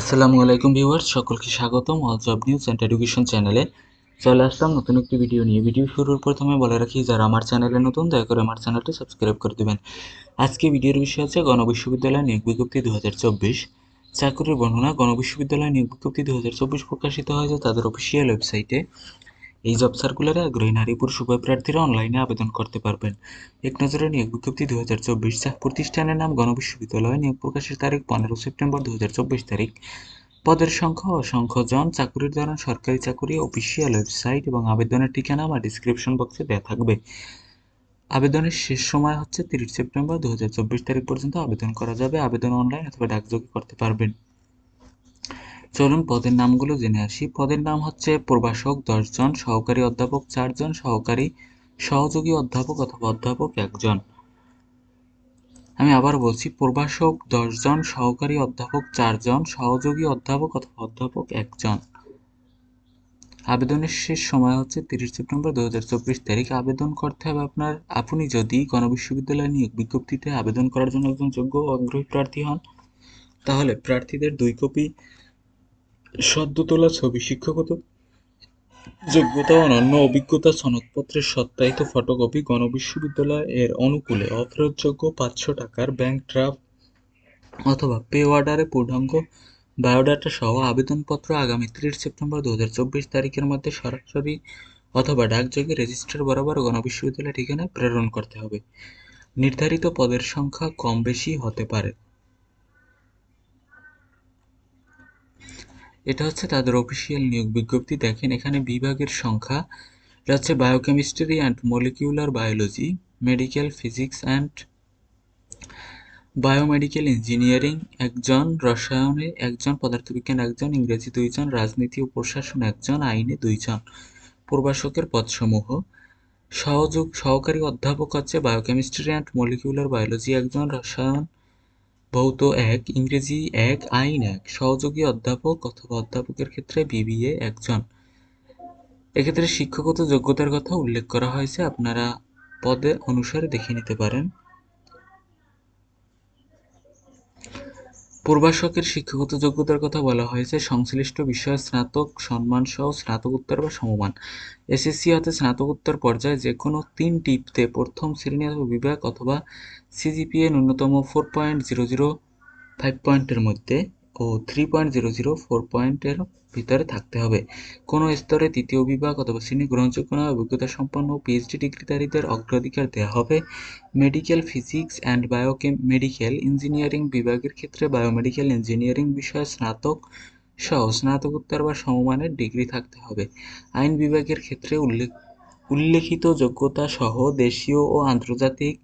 আসসালামু আলাইকুম ভিউয়ার্স, সকলকে স্বাগতম all job news and education চ্যানেলে। চলে আসলাম নতুন একটি ভিডিও নিয়ে। ভিডিও শুরুর প্রথমে বলে রাখি, যারা আমার চ্যানেলে নতুন, দয়া করে আমার চ্যানেলটি সাবস্ক্রাইব করে দেবেন। আজকে ভিডিওর বিষয় হচ্ছে গণবিশ্ববিদ্যালয় নিয়োগ বিজ্ঞপ্তি দু হাজার চব্বিশ। চাকরির বর্ণনা, গণবিশ্ববিদ্যালয় নিয়োগ বিজ্ঞপ্তি দু হাজার চব্বিশ প্রকাশিত হয়েছে তাদের অফিসিয়াল ওয়েবসাইটে এই জব সার্কুলারে আগ্রহী নারী পুরুষ উভয় প্রার্থীরা অনলাইনে আবেদন করতে পারবেন। এক নজরে নিয়োগ বিজ্ঞপ্তি দু হাজার চব্বিশ প্রতিষ্ঠানের নাম গণবিশ্ববিদ্যালয় নিয়োগ প্রকাশের তারিখ পনেরো সেপ্টেম্বর দু হাজার চব্বিশ তারিখ। পদের সংখ্যা অসংখ্য জন, চাকুরির ধরন, সরকারি চাকুরি অফিসিয়াল ওয়েবসাইট এবং আবেদনের ঠিকানা আমার ডিসক্রিপশন বক্সে দেওয়া থাকবে। আবেদনের শেষ সময় হচ্ছে তিরিশ সেপ্টেম্বর দু হাজার চব্বিশ তারিখ পর্যন্ত আবেদন করা যাবে। আবেদন অনলাইন অথবা ডাকযোগে করতে পারবেন। চলুন পদের নামগুলো জেনে আসি। পদের নাম হচ্ছে প্রভাষক দশজন, সহকারী অধ্যাপক চারজন, সহকারী সহযোগী অধ্যাপক অথবা অধ্যাপক একজন। আমি আবার বলছি, প্রভাষক দশজন, সহকারী অধ্যাপক চারজন, সহযোগী অধ্যাপক অথবা অধ্যাপক একজন। আবেদনের শেষ সময় হচ্ছে তিরিশ সেপ্টেম্বর দু হাজার চব্বিশ তারিখ। আবেদন করতে হবে আপনার। আপনি যদি গণবিশ্ববিদ্যালয় নিয়োগ বিজ্ঞপ্তিতে আবেদন করার জন্য একজন যোগ্য আগ্রহী প্রার্থী হন, তাহলে প্রার্থীদের দুই কপি সদ্য তোলা ছবি শিক্ষাগত যোগ্যতা অনন্য অভিজ্ঞতা সনদপত্রের সত্যায়িত ফটোকপি গণবিশ্ববিদ্যালয় এর অনুকূলে অফেরতযোগ্য পাঁচশো টাকার ব্যাংক ড্রাফট অথবা পে অর্ডারে পূর্ণাঙ্গ বায়োডাটা সহ আবেদনপত্র আগামী তিরিশ সেপ্টেম্বর দু হাজার চব্বিশ তারিখের মধ্যে সরাসরি অথবা ডাকযোগে রেজিস্টার বরাবর গণবিশ্ববিদ্যালয় ঠিকানায় প্রেরণ করতে হবে। নির্ধারিত পদের সংখ্যা কম বেশি হতে পারে। এটা হচ্ছে তাদের অফিসিয়াল নিয়োগ বিজ্ঞপ্তি। দেখেন, এখানে বিভাগের সংখ্যা এটা হচ্ছে biochemistry and molecular biology medical physics and biomedical engineering একজন রসায়নে একজন পদার্থবিজ্ঞান, একজন ইংরেজি দুইজন, রাজনীতি ও প্রশাসন একজন, আইনে দুইজন। প্রভাষকের পদসমূহ। সহযোগ সহকারী অধ্যাপক হচ্ছে বায়োকেমিস্ট্রি অ্যান্ড মলিকিউলার বায়োলজি একজন রসায়ন ভৌত এক, ইংরেজি এক, আইন এক, সহযোগী অধ্যাপক অথবা অধ্যাপকের ক্ষেত্রে বিবিএ একজন। এক্ষেত্রে শিক্ষাগত যোগ্যতার কথা উল্লেখ করা হয়েছে, আপনারা পদে অনুসারে দেখে নিতে পারেন। পূর্বাশকের শিক্ষাগত যোগ্যতার কথা বলা হয়েছে, সংশ্লিষ্ট বিষয়ে, স্নাতক সম্মানসহ স্নাতকোত্তর বা সমমান। এসএসসি হতে স্নাতকোত্তর পর্যায়ে যে কোনো তিন টিপতে প্রথম শ্রেণি অথবা বিভাগ অথবা সিজিপিএ ন্যূনতম four point zero zero five পয়েন্টের মধ্যে ও three point zero zero four পয়েন্টের ভিতরে থাকতে হবে। কোনো স্তরে তৃতীয় বিভাগ অথবা শ্রেণি গ্রহণযোগ্য নয়। অভিজ্ঞতা সম্পন্ন পিএইচডি ডিগ্রিধারীদের অগ্রাধিকার দেওয়া হবে medical physics and biochem medical engineering বিভাগের ক্ষেত্রে। বায়োমেডিকেল ইঞ্জিনিয়ারিং বিষয়ে স্নাতক সহ স্নাতকোত্তর বা সমমানের ডিগ্রি থাকতে হবে। আইন বিভাগের ক্ষেত্রে উল্লেখ উল্লেখিত যোগ্যতা সহ দেশীয় ও আন্তর্জাতিক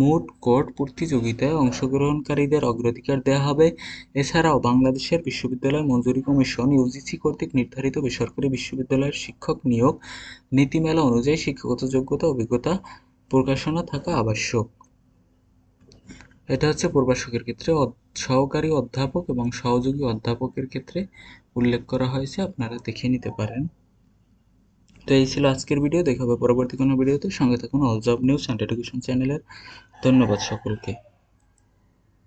মোট কোর্ট প্রতিযোগিতায় অংশগ্রহণকারীদের অগ্রাধিকার দেওয়া হবে। এছাড়াও বাংলাদেশের বিশ্ববিদ্যালয় মঞ্জুরি কমিশন ইউজিসি কর্তৃক নির্ধারিত বেসরকারি বিশ্ববিদ্যালয়ের শিক্ষক নিয়োগ নীতিমালা অনুযায়ী শিক্ষাগত যোগ্যতা, অভিজ্ঞতা প্রকাশনা থাকা আবশ্যক। এটা হচ্ছে প্রভাষকের ক্ষেত্রে সহকারী অধ্যাপক এবং সহযোগী অধ্যাপকের ক্ষেত্রে উল্লেখ করা হয়েছে। আপনারা দেখে নিতে পারেন। তো এই ছিল আজকের ভিডিও। দেখা হবে পরবর্তী কোনো ভিডিওতে। সঙ্গে থাকুন all job news and education চ্যানেলের ধন্যবাদ সকলকে।